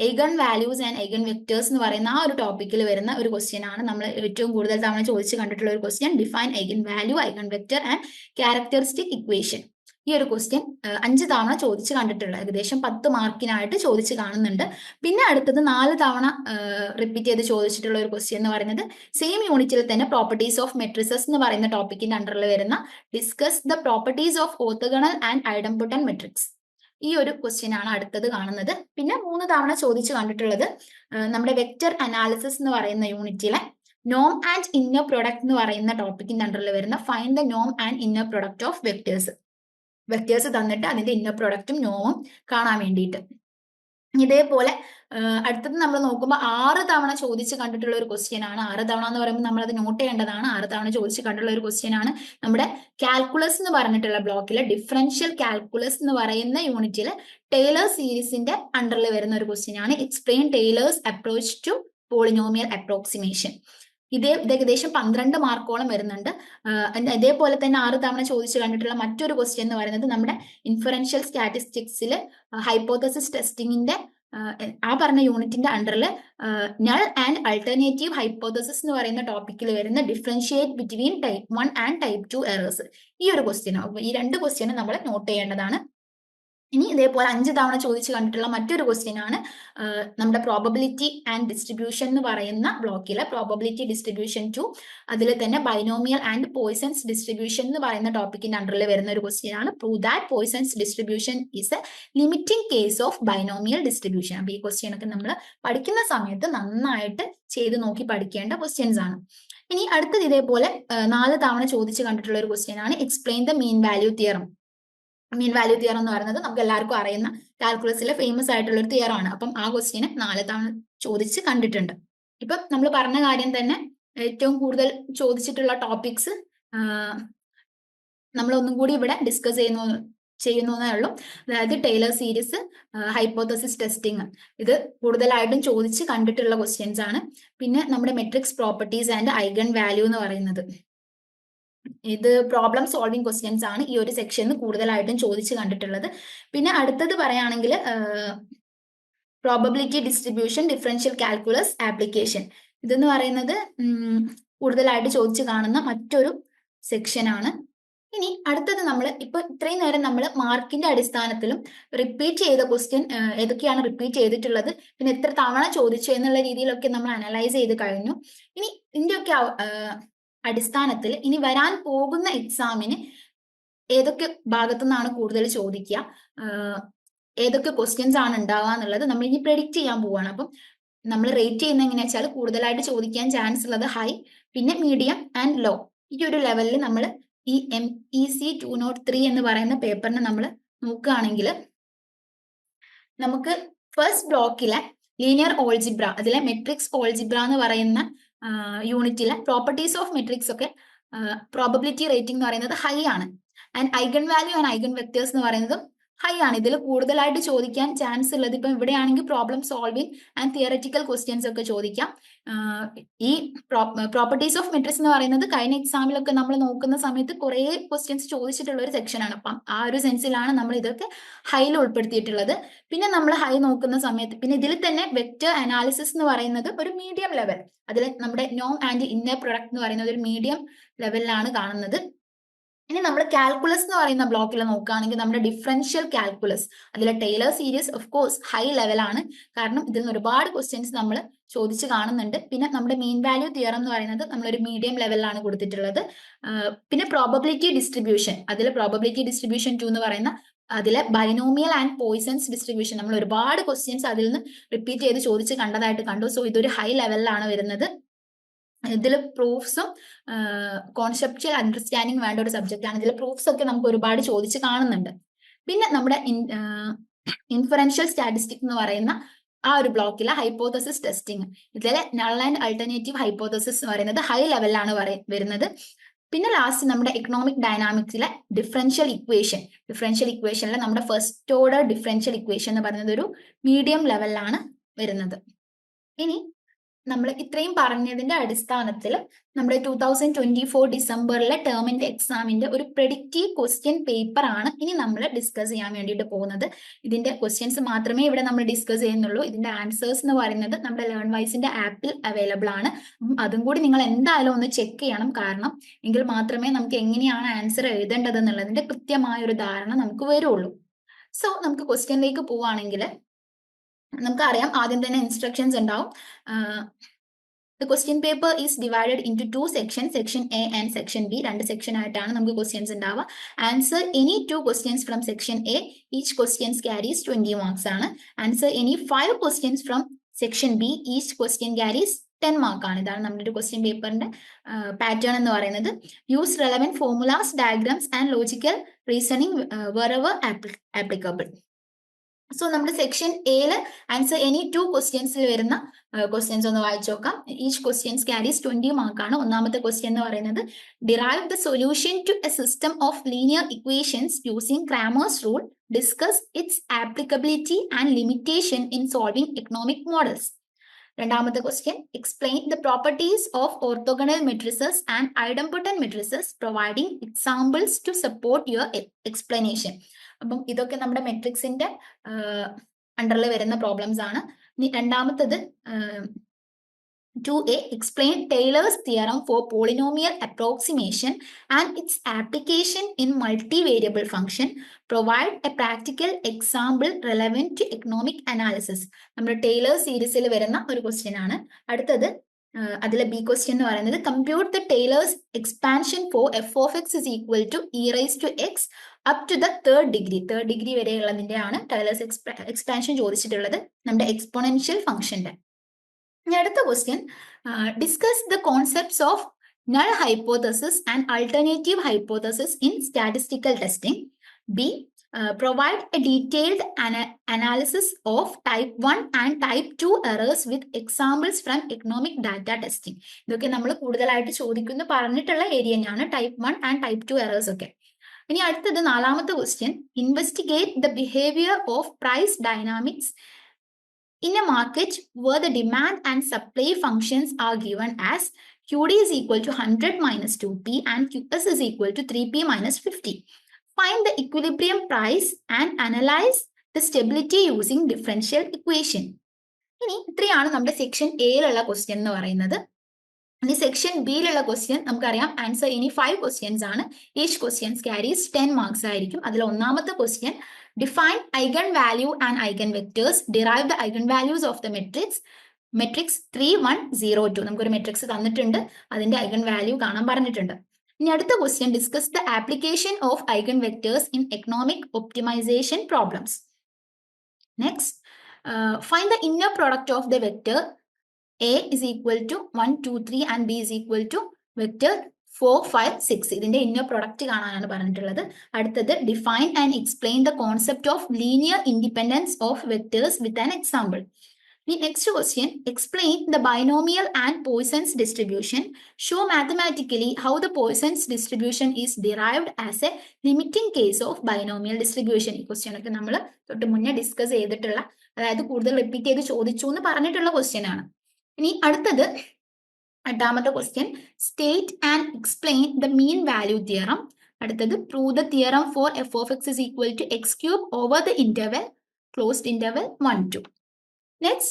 eigen values and eigen vectors എന്ന് പറയുന്ന ആ ഒരു ടോപ്പിക്കിൽ വരുന്ന ഒരു ക്വസ്റ്റ്യൻ ആണ്. നമ്മൾ ഏറ്റവും കൂടുതൽ തവണ ചോദിച്ചു കണ്ടിട്ടുള്ള ഒരു question define eigen value eigen vector and characteristic equation ഈ ഒരു ക്വസ്റ്റ്യൻ അഞ്ച് തവണ ചോദിച്ചു കണ്ടിട്ടുള്ള ഏകദേശം പത്ത് മാർക്കിനായിട്ട് ചോദിച്ചു കാണുന്നുണ്ട്. പിന്നെ അടുത്തത് നാല് തവണ റിപ്പീറ്റ് ചെയ്ത് ചോദിച്ചിട്ടുള്ള ഒരു ക്വസ്റ്റ്യൻ എന്ന് പറയുന്നത് സെയിം യൂണിറ്റിൽ തന്നെ പ്രോപ്പർട്ടീസ് ഓഫ് മെട്രിസസ് എന്ന് പറയുന്ന ടോപ്പിക്കിന്റെ അണ്ടറിൽ വരുന്ന discuss the properties of orthogonal and idempotent matrix ഈ ഒരു ക്വസ്റ്റ്യൻ ആണ് അടുത്തത് കാണുന്നത്. പിന്നെ മൂന്ന് തവണ ചോദിച്ചു കണ്ടിട്ടുള്ളത് നമ്മുടെ വെക്റ്റർ അനാലിസിസ് എന്ന് പറയുന്ന യൂണിറ്റിലെ നോം ആൻഡ് ഇന്നർ പ്രൊഡക്റ്റ് എന്ന് പറയുന്ന ടോപ്പിക്കിന്റെ അണ്ടറിൽ വരുന്ന define the Noam and inner product of vectors vectors തന്നിട്ട് അതിന്റെ ഇന്നർ പ്രൊഡക്റ്റും നോവും കാണാൻ വേണ്ടിയിട്ട്. ഇതേപോലെ അടുത്തത് നമ്മൾ നോക്കുമ്പോൾ ആറ് തവണ ചോദിച്ച് കണ്ടിട്ടുള്ള ഒരു ക്വസ്റ്റ്യൻ ആണ്. ആറ് തവണ എന്ന് പറയുമ്പോൾ നമ്മൾ അത് നോട്ട് ചെയ്യേണ്ടതാണ്. ആറ് തവണ ചോദിച്ച് കണ്ടിട്ടുള്ള ഒരു ക്വസ്റ്റ്യൻ ആണ് നമ്മുടെ കാൽക്കുലസ് എന്ന് പറഞ്ഞിട്ടുള്ള ബ്ലോക്കിലെ ഡിഫറൻഷ്യൽ കാൽക്കുലസ് എന്ന് പറയുന്ന യൂണിറ്റിൽ ടൈലർ സീരീസിന്റെ അണ്ടറിൽ വരുന്ന ഒരു ക്വസ്റ്റ്യൻ ആണ്. Explain Taylor's approach to polynomial approximation ഇതേ ഇത് ഏകദേശം പന്ത്രണ്ട് മാർക്കോളം വരുന്നുണ്ട്. ഇതേപോലെ തന്നെ ആറ് തവണ ചോദിച്ചു കണ്ടിട്ടുള്ള മറ്റൊരു ക്വസ്റ്റ്യൻ എന്ന് പറയുന്നത് നമ്മുടെ ഇൻഫറൻഷ്യൽ സ്റ്റാറ്റിസ്റ്റിക്സിൽ ഹൈപ്പോതസിസ് ടെസ്റ്റിംഗിന്റെ ആ പറഞ്ഞ യൂണിറ്റിന്റെ അണ്ടറിൽ നൾ ആൻഡ് അൾട്ടർനേറ്റീവ് ഹൈപ്പോതസിസ് എന്ന് പറയുന്ന ടോപ്പിക്കിൽ വരുന്ന differentiate between type one and type two errors ഈ ഒരു ക്വസ്റ്റ്യൻ ഈ രണ്ട് ക്വസ്റ്റ്യനും നമ്മൾ നോട്ട് ചെയ്യേണ്ടതാണ്. ഇനി ഇതേപോലെ അഞ്ച് തവണ ചോദിച്ചു കണ്ടിട്ടുള്ള മറ്റൊരു ക്വസ്റ്റ്യൻ ആണ് നമ്മുടെ പ്രോബബിലിറ്റി ആൻഡ് ഡിസ്ട്രിബ്യൂഷൻ എന്ന് പറയുന്ന ബ്ലോക്കിലെ പ്രോബബിലിറ്റി ഡിസ്ട്രിബ്യൂഷൻ ടു അതിൽ തന്നെ ബൈനോമിയൽ ആൻഡ് പോയിസൺസ് ഡിസ്ട്രിബ്യൂഷൻ എന്ന് പറയുന്ന ടോപ്പിക്കിന്റെ അണ്ടറിൽ വരുന്ന ഒരു ക്വസ്റ്റ്യൻ ആണ്. Prove that Poisson's distribution is a limiting case of binomial distribution അപ്പൊ ഈ ക്വസ്റ്റ്യൻ ഒക്കെ നമ്മൾ പഠിക്കുന്ന സമയത്ത് നന്നായിട്ട് ചെയ്ത് നോക്കി പഠിക്കേണ്ട ക്വസ്റ്റ്യൻസ് ആണ്. ഇനി അടുത്തത് ഇതേപോലെ നാല് തവണ ചോദിച്ചു കണ്ടിട്ടുള്ള ഒരു ക്വസ്റ്റ്യൻ ആണ്. Explain the mean value theorem mean value theorem എന്ന് പറയുന്നത് നമുക്ക് എല്ലാവർക്കും അറിയുന്ന കാൽക്കുലസിലെ ഫേമസ് ആയിട്ടുള്ള ഒരു തിയർ ആണ്. അപ്പം ആ ക്വസ്റ്റ്യന് നാല് തവണ ചോദിച്ച് കണ്ടിട്ടുണ്ട്. ഇപ്പം നമ്മൾ പറഞ്ഞ കാര്യം തന്നെ ഏറ്റവും കൂടുതൽ ചോദിച്ചിട്ടുള്ള ടോപ്പിക്സ് നമ്മൾ ഒന്നും കൂടി ഇവിടെ ഡിസ്കസ് ചെയ്യുന്നു ചെയ്യുന്നതേ ഉള്ളൂ. അതായത് ടൈലർ സീരീസ് ഹൈപ്പോത്തസിസ് ടെസ്റ്റിംഗ് ഇത് കൂടുതലായിട്ടും ചോദിച്ച് കണ്ടിട്ടുള്ള ക്വസ്റ്റ്യൻസ് ആണ്. പിന്നെ നമ്മുടെ matrix properties and eigen value എന്ന് പറയുന്നത്. ഇത് പ്രോബ്ലം സോൾവിങ് ക്വസ്റ്റ്യൻസ് ആണ് ഈ ഒരു സെക്ഷനിൽ കൂടുതലായിട്ടും ചോദിച്ചു കണ്ടിട്ടുള്ളത്. പിന്നെ അടുത്തത് പറയുകയാണെങ്കിൽ probability distribution differential calculus application ഇതെന്ന് പറയുന്നത് കൂടുതലായിട്ട് ചോദിച്ചു കാണുന്ന മറ്റൊരു സെക്ഷനാണ് ഇനി അടുത്തത് നമ്മൾ ഇപ്പൊ ഇത്രയും നേരം നമ്മൾ മാർക്കിന്റെ അടിസ്ഥാനത്തിലും റിപ്പീറ്റ് ചെയ്ത ക്വസ്റ്റ്യൻ ഏതൊക്കെയാണ് റിപ്പീറ്റ് ചെയ്തിട്ടുള്ളത് പിന്നെ എത്ര തവണ ചോദിച്ചു എന്നുള്ള രീതിയിലൊക്കെ നമ്മൾ അനലൈസ് ചെയ്ത് കഴിഞ്ഞു. ഇനി ഇതിന്റെയൊക്കെ അടിസ്ഥാനത്തിൽ ഇനി വരാൻ പോകുന്ന എക്സാമിന് ഏതൊക്കെ ഭാഗത്തു നിന്നാണ് കൂടുതൽ ചോദിക്കുക? ഏതൊക്കെ ക്വസ്റ്റ്യൻസ് ആണ് ഉണ്ടാവുക എന്നുള്ളത് നമ്മൾ ഇനി പ്രെഡിക്റ്റ് ചെയ്യാൻ പോവാണ്. അപ്പം നമ്മൾ റേറ്റ് ചെയ്യുന്ന എങ്ങനെയാ വെച്ചാൽ കൂടുതലായിട്ട് ചോദിക്കാൻ ചാൻസ് ഉള്ളത് ഹൈ പിന്നെ മീഡിയം ആൻഡ് ലോ ഈ ഒരു ലെവലിൽ നമ്മൾ ഈ M E C two naught three എന്ന് പറയുന്ന പേപ്പറിനെ നമ്മൾ നോക്കുകയാണെങ്കിൽ നമുക്ക് ഫസ്റ്റ് ബ്ലോക്കിലെ ലീനിയർ ഓൾജിബ്ര അതിലെ മെട്രിക്സ് ഓൾജിബ്ര എന്ന് പറയുന്ന യൂണിറ്റിലെ പ്രോപ്പർട്ടീസ് ഓഫ് മെട്രിക്സ് ഒക്കെ പ്രോബബിലിറ്റി റേറ്റിംഗ് എന്ന് പറയുന്നത് ഹൈ ആണ്. And eigen value and eigen vectors എന്ന് പറയുന്നതും ഹൈ ആണ് ഇതിൽ കൂടുതലായിട്ട് ചോദിക്കാൻ ചാൻസ് ഉള്ളത് ഇപ്പം ഇവിടെയാണെങ്കിൽ problem solving and theoretical questions ഒക്കെ ചോദിക്കാം. ഈ പ്രോപ്പർട്ടീസ് ഓഫ് മെട്രിക്സ് എന്ന് പറയുന്നത് കഴിഞ്ഞ എക്സാമിലൊക്കെ നമ്മൾ നോക്കുന്ന സമയത്ത് കുറേ ക്വസ്റ്റ്യൻസ് ചോദിച്ചിട്ടുള്ള ഒരു സെക്ഷനാണ് അപ്പം ആ ഒരു സെൻസിലാണ് നമ്മൾ ഇതൊക്കെ ഹൈയിൽ ഉൾപ്പെടുത്തിയിട്ടുള്ളത്. പിന്നെ നമ്മൾ ഹൈ നോക്കുന്ന സമയത്ത് പിന്നെ ഇതിൽ തന്നെ വെക്റ്റർ അനാലിസിസ് എന്ന് പറയുന്നത് ഒരു മീഡിയം ലെവൽ അതിൽ നമ്മുടെ നോം ആൻഡ് ഇന്നർ പ്രൊഡക്റ്റ് എന്ന് പറയുന്നത് ഒരു മീഡിയം ലെവലിലാണ് കാണുന്നത്. ഇനി നമ്മൾ കാൽക്കുലസ് എന്ന് പറയുന്ന ബ്ലോക്കിൽ നോക്കുകയാണെങ്കിൽ നമ്മുടെ ഡിഫറൻഷ്യൽ കാൽക്കുലസ് അതിലെ Taylor series of course high ലെവലാണ് കാരണം ഇതിൽ നിന്ന് ഒരുപാട് ക്വസ്റ്റ്യൻസ് നമ്മൾ ചോദിച്ച് കാണുന്നുണ്ട്. പിന്നെ നമ്മുടെ മീൻ വാല്യൂ തിയറം എന്ന് പറയുന്നത് നമ്മളൊരു മീഡിയം ലെവലിലാണ് കൊടുത്തിട്ടുള്ളത്. പിന്നെ പ്രോബബിലിറ്റി ഡിസ്ട്രിബ്യൂഷൻ അതിൽ പ്രോബബിലിറ്റി ഡിസ്ട്രിബ്യൂഷൻ ടു എന്ന് പറയുന്ന അതിലെ ബൈനോമിയൽ ആൻഡ് പോയിസൺസ് ഡിസ്ട്രിബ്യൂഷൻ നമ്മൾ ഒരുപാട് ക്വസ്റ്റ്യൻസ് അതിൽ നിന്ന് റിപ്പീറ്റ് ചെയ്ത് ചോദിച്ച് കണ്ടതായിട്ട് കണ്ടു. സോ ഇതൊരു ഹൈ ലെവലിലാണ് വരുന്നത്. ഇതിൽ പ്രൂഫ്സും കോൺസെപ്റ്റുവൽ അണ്ടർസ്റ്റാൻഡിങ് വേണ്ട ഒരു സബ്ജക്റ്റ് ആണ്. ഇതിൽ പ്രൂഫ്സ് ഒക്കെ നമുക്ക് ഒരുപാട് ചോദിച്ച് കാണുന്നുണ്ട്. പിന്നെ നമ്മുടെ ഇൻഫറൻഷ്യൽ സ്റ്റാറ്റിസ്റ്റിക് എന്ന് പറയുന്ന ആ ഒരു ബ്ലോക്കിലെ ഹൈപ്പോതസിസ് ടെസ്റ്റിംഗ് ഇതിലെ നൾ ആൻഡ് അൾട്ടർനേറ്റീവ് ഹൈപ്പോതസിസ് എന്ന് പറയുന്നത് ഹൈ ലെവലിലാണ് വരുന്നത്. പിന്നെ ലാസ്റ്റ് നമ്മുടെ എക്കണോമിക് ഡൈനാമിക്സിലെ ഡിഫറൻഷ്യൽ ഇക്വേഷൻ ഡിഫറൻഷ്യൽ ഇക്വേഷനിലെ നമ്മുടെ ഫസ്റ്റ് ഓർഡർ ഡിഫറൻഷ്യൽ ഇക്വേഷൻ എന്ന് പറയുന്നത് ഒരു മീഡിയം ലെവലിലാണ് വരുന്നത്. ഇനി നമ്മൾ ഇത്രയും പറഞ്ഞതിന്റെ അടിസ്ഥാനത്തിൽ നമ്മുടെ ടൂ തൗസൻഡ് ട്വന്റി ഫോർ ഡിസംബറിലെ ടേമിന്റെ എക്സാമിന്റെ ഒരു പ്രെഡിക്റ്റീവ് ക്വസ്റ്റ്യൻ പേപ്പർ ആണ് ഇനി നമ്മൾ ഡിസ്കസ് ചെയ്യാൻ വേണ്ടിയിട്ട് പോകുന്നത്. ഇതിന്റെ ക്വസ്റ്റ്യൻസ് മാത്രമേ ഇവിടെ നമ്മൾ ഡിസ്കസ് ചെയ്യുന്നുള്ളൂ. ഇതിന്റെ ആൻസേഴ്സ് എന്ന് പറയുന്നത് നമ്മുടെ ലേൺ വൈസിന്റെ ആപ്പിൽ അവൈലബിൾ ആണ്. അതും കൂടി നിങ്ങൾ എന്തായാലും ഒന്ന് ചെക്ക് ചെയ്യണം. കാരണം എങ്കിൽ മാത്രമേ നമുക്ക് എങ്ങനെയാണ് ആൻസർ എഴുതേണ്ടത് എന്നുള്ളതിന്റെ കൃത്യമായ ഒരു ധാരണ നമുക്ക് വരുള്ളൂ. സോ നമുക്ക് ക്വസ്റ്റ്യനിലേക്ക് പോവുകയാണെങ്കിൽ നമുക്കറിയാം ആദ്യം തന്നെ ഇൻസ്ട്രക്ഷൻസ് ഉണ്ടാവും. The question paper is divided into two section section A and section B രണ്ട് സെക്ഷൻ ആയിട്ടാണ് നമുക്ക് ക്വസ്റ്റ്യൻസ് ഉണ്ടാവുക. Answer any two questions from section A each questions carries twenty marks ആണ്. Answer any five questions from section B each question carries ten mark ആണ്. ഇതാണ് നമ്മുടെ ഒരു question പേപ്പറിന്റെ പാറ്റേൺ എന്ന് പറയുന്നത്. Use relevant formulas diagrams and logical reasoning wherever applicable so നമ്മുടെ സെക്ഷൻ എയിൽ ആൻസർ എനി ടു ക്വസ്റ്റ്യൻസിൽ വരുന്ന ക്വസ്റ്റ്യൻസ് ഒന്ന് വായിച്ചു നോക്കാം. ഈച്ച് ക്വസ്റ്റ്യൻസ് ക്യാരീസ് ട്വന്റി മാർക്കാണ് ഒന്നാമത്തെ ക്വസ്റ്റ്യൻ എന്ന് പറയുന്നത് derive the solution to a system of linear equations using Cramer's rule discuss its applicability and limitation in solving economic models രണ്ടാമത്തെ question explain the properties of orthogonal matrices and idempotent matrices providing examples to support your explanation അപ്പം ഇതൊക്കെ നമ്മുടെ മെട്രിക്സിന്റെ അണ്ടറിൽ വരുന്ന problems ആണ്. രണ്ടാമത്തത് two A explain Taylor's theorem for polynomial approximation and its application in multi variable function provide a practical example relevant to economic analysis നമ്മുടെ Taylor's സീരീസിൽ വരുന്ന ഒരു ക്വസ്റ്റ്യൻ ആണ്. അടുത്തത് അതിലെ ബി ക്വസ്റ്റ്യൻ എന്ന് പറയുന്നത് compute the Taylor's expansion for f of x is equal to e raise to x up to the third degree third degree വരെയുള്ളതിന്റെ ആണ് ടൈലേഴ്സ് എക്സ്പാൻഷൻ ചോദിച്ചിട്ടുള്ളത് നമ്മുടെ എക്സ്പോണൻഷ്യൽ ഫംഗ്ഷന്റെ ഇനി അടുത്ത question discuss the concepts of null hypothesis and alternative hypothesis in statistical testing B provide a detailed analysis of type one and type two errors with examples from economic data testing ഇതൊക്കെ നമ്മൾ കൂടുതലായിട്ട് ചോദിക്കുന്നു പറഞ്ഞിട്ടുള്ള area തന്നെയാണ് type one and type two errors ഒക്കെ. ഇനി അടുത്തത് നാലാമത്തെ question investigate the behaviour of price dynamics in a market where the demand and supply functions are given as QD is equal to 100 minus 2P and QS is equal to 3P minus 50. Find the equilibrium price and analyze the stability using differential equation. ഇനി ഇത്രയാണ് നമ്മുടെ section എയിലുള്ള question എന്ന് പറയുന്നത്. ഇനി section ബിയിലുള്ള question നമുക്കറിയാം. Answer ഇനി five questions ആണ്. Each questions carries ten marks ആയിരിക്കും. അതിൽ ഒന്നാമത്തെ question define eigen value and eigen vectors derive the eigen values of the matrix matrix three one zero two നമുക്കൊരു മെട്രിക്സ് തന്നിട്ടുണ്ട്. അതിന്റെ ഐഗൺ വാല്യൂ കാണാൻ പറഞ്ഞിട്ടുണ്ട്. ഇനി അടുത്ത question discuss the application of eigen vectors in economic optimization problems next find the inner product of the vector A is equal to one two three and B is equal to vector four five six ഇതിന്റെ inner product കാണാനാണ് പറഞ്ഞിട്ടുള്ളത്. അടുത്തത് define and explain the concept of linear independence of vectors with an example The next question, explain the binomial and Poisson's distribution. Show mathematically how the Poisson's distribution is derived as a limiting case of binomial distribution. ഈ question ഒക്കെ നമ്മൾ തൊട്ട് മുന്നേ discuss ചെയ്തിട്ടുള്ള അതായത് കൂടുതൽ repeat ചെയ്ത് ചോദിച്ചു എന്ന് പറഞ്ഞിട്ടുള്ള ക്വസ്റ്റ്യൻ ആണ്. ഇനി അടുത്തത് എട്ടാമത്തെ question state and explain the mean value theorem അടുത്തത് prove the theorem for f of x is equal to x cube over the interval closed interval one two Next,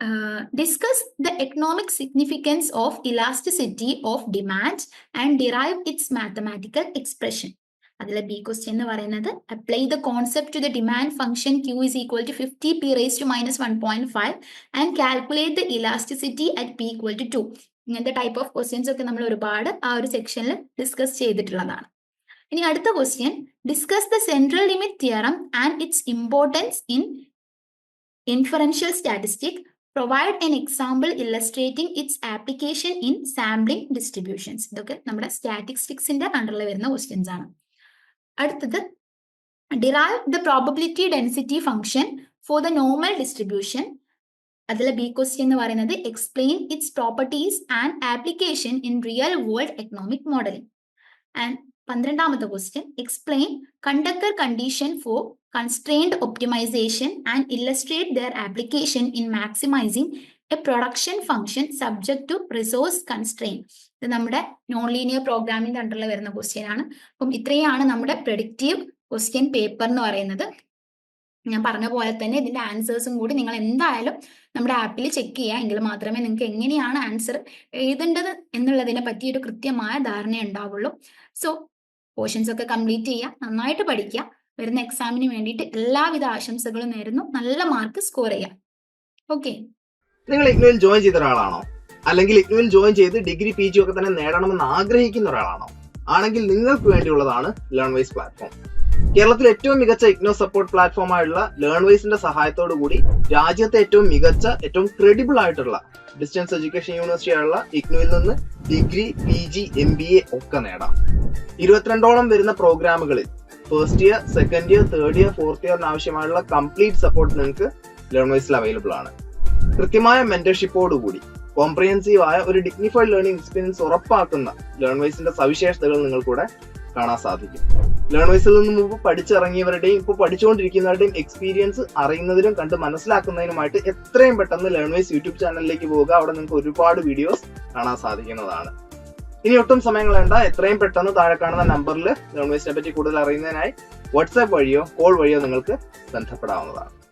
uh, discuss the economic significance of elasticity of demand and derive its mathematical expression. അതിലെ B question എന്ന് പറയുന്നത് apply the concept to the demand function q is equal to fifty p raise to minus one point five and calculate the elasticity at p equal to two ഇങ്ങനത്തെ type of questions ഒക്കെ നമ്മൾ ഒരുപാട് ആ ഒരു സെക്ഷനിൽ discuss ചെയ്തിട്ടുള്ളതാണ് ഇനി അടുത്ത question discuss the central limit theorem and its importance in inferential statistic provide an example illustrating its application in sampling distributions ഇതൊക്കെ നമ്മുടെ സ്റ്റാറ്റിസ്റ്റിക്സിന്റെ അണ്ടറിൽ വരുന്ന ക്വസ്റ്റ്യൻസ് ആണ്. അടുത്തത് derive the probability density function for the normal distribution അതിലെ B question എന്ന് പറയുന്നത് explain its properties and application in real world economic modelling and പന്ത്രണ്ടാമത്തെ question explain Kuhn Tucker condition for constrained optimization and illustrate their application in maximizing a production function subject to resource constraint ഇത് നമ്മുടെ non linear programming അണ്ടറിൽ വരുന്ന question ആണ്. അപ്പം ഇത്രയാണ് നമ്മുടെ predictive question paper എന്ന് പറയുന്നത്. ഞാൻ പറഞ്ഞ പോലെ തന്നെ ഇതിന്റെ ആൻസേഴ്സും കൂടി നിങ്ങൾ എന്തായാലും നമ്മുടെ ആപ്പിൽ ചെക്ക് ചെയ്യുക എങ്കിൽ മാത്രമേ നിങ്ങൾക്ക് എങ്ങനെയാണ് ആൻസർ എഴുതേണ്ടത് എന്നുള്ളതിനെ പറ്റി ഒരു കൃത്യമായ ധാരണ ഉണ്ടാവുള്ളൂ. സോ പോർഷൻസ് ഒക്കെ കംപ്ലീറ്റ് ചെയ്യുക നന്നായിട്ട് പഠിക്കുക. വരുന്ന എക്സാമിന് വേണ്ടിയിട്ട് എല്ലാവിധ ആശംസകളും നേരുന്നു. നല്ല മാർക്ക് സ്കോർ ചെയ്യാം. ഓക്കെ നിങ്ങൾ ഇഗ്നുവിൽ ജോയിൻ ചെയ്ത ഒരാളാണോ? അല്ലെങ്കിൽ ഇഗ്നുവിൽ ജോയിൻ ചെയ്ത് ഡിഗ്രി പി ജി ഒക്കെ തന്നെ നേടണമെന്ന് ആഗ്രഹിക്കുന്ന ഒരാളാണോ? ആണെങ്കിൽ നിങ്ങൾക്ക് വേണ്ടിയുള്ളതാണ് ലേൺ വൈസ് പ്ലാറ്റ്ഫോം കേരളത്തിലെ ഏറ്റവും മികച്ച ഇഗ്നോ സപ്പോർട്ട് പ്ലാറ്റ്ഫോം ആയുള്ള ലേൺ വൈസിന്റെ സഹായത്തോടു കൂടി രാജ്യത്തെ ഏറ്റവും മികച്ച ഏറ്റവും ക്രെഡിബിൾ ആയിട്ടുള്ള ഡിസ്റ്റൻസ് എഡ്യൂക്കേഷൻ യൂണിവേഴ്സിറ്റി ആയുള്ള ഇഗ്നുവിൽ നിന്ന് degree P G M B A ഒക്കെ നേടാം. ഇരുപത്തിരണ്ടോളം വരുന്ന പ്രോഗ്രാമുകളിൽ first year second year third year fourth ഇയറിന് ആവശ്യമായുള്ള കംപ്ലീറ്റ് സപ്പോർട്ട് നിങ്ങൾക്ക് ലേൺ വൈസിൽ അവൈലബിൾ ആണ്. കൃത്യമായ മെന്റർഷിപ്പോടുകൂടി കോംപ്രിഹെൻസീവ് ആയ ഒരു ഡിഗ്നിഫൈഡ് ലേണിംഗ് എക്സ്പീരിയൻസ് ഉറപ്പാക്കുന്ന ലേൺ വൈസിന്റെ സവിശേഷതകൾ നിങ്ങൾക്കൂടെ കാണാൻ സാധിക്കും. ലേൺ വൈസിൽ നിന്ന് മുമ്പ് പഠിച്ചിറങ്ങിയവരുടെയും ഇപ്പോൾ പഠിച്ചുകൊണ്ടിരിക്കുന്നവരുടെയും എക്സ്പീരിയൻസ് അറിയുന്നതിനും കണ്ട് മനസ്സിലാക്കുന്നതിനുമായിട്ട് എത്രയും പെട്ടെന്ന് ലേൺ വൈസ് യൂട്യൂബ് ചാനലിലേക്ക് പോവുക. അവിടെ നിങ്ങൾക്ക് ഒരുപാട് വീഡിയോസ് കാണാൻ സാധിക്കുന്നതാണ്. ഇനി ഒട്ടും സമയം കളയണ്ട. എത്രയും പെട്ടെന്ന് താഴെ കാണുന്ന നമ്പറിൽ ഗവൺമെന്റിനെ പറ്റി കൂടുതൽ അറിയുന്നതിനായി വാട്സാപ്പ് വഴിയോ കോൾ വഴിയോ നിങ്ങൾക്ക് ബന്ധപ്പെടാവുന്നതാണ്.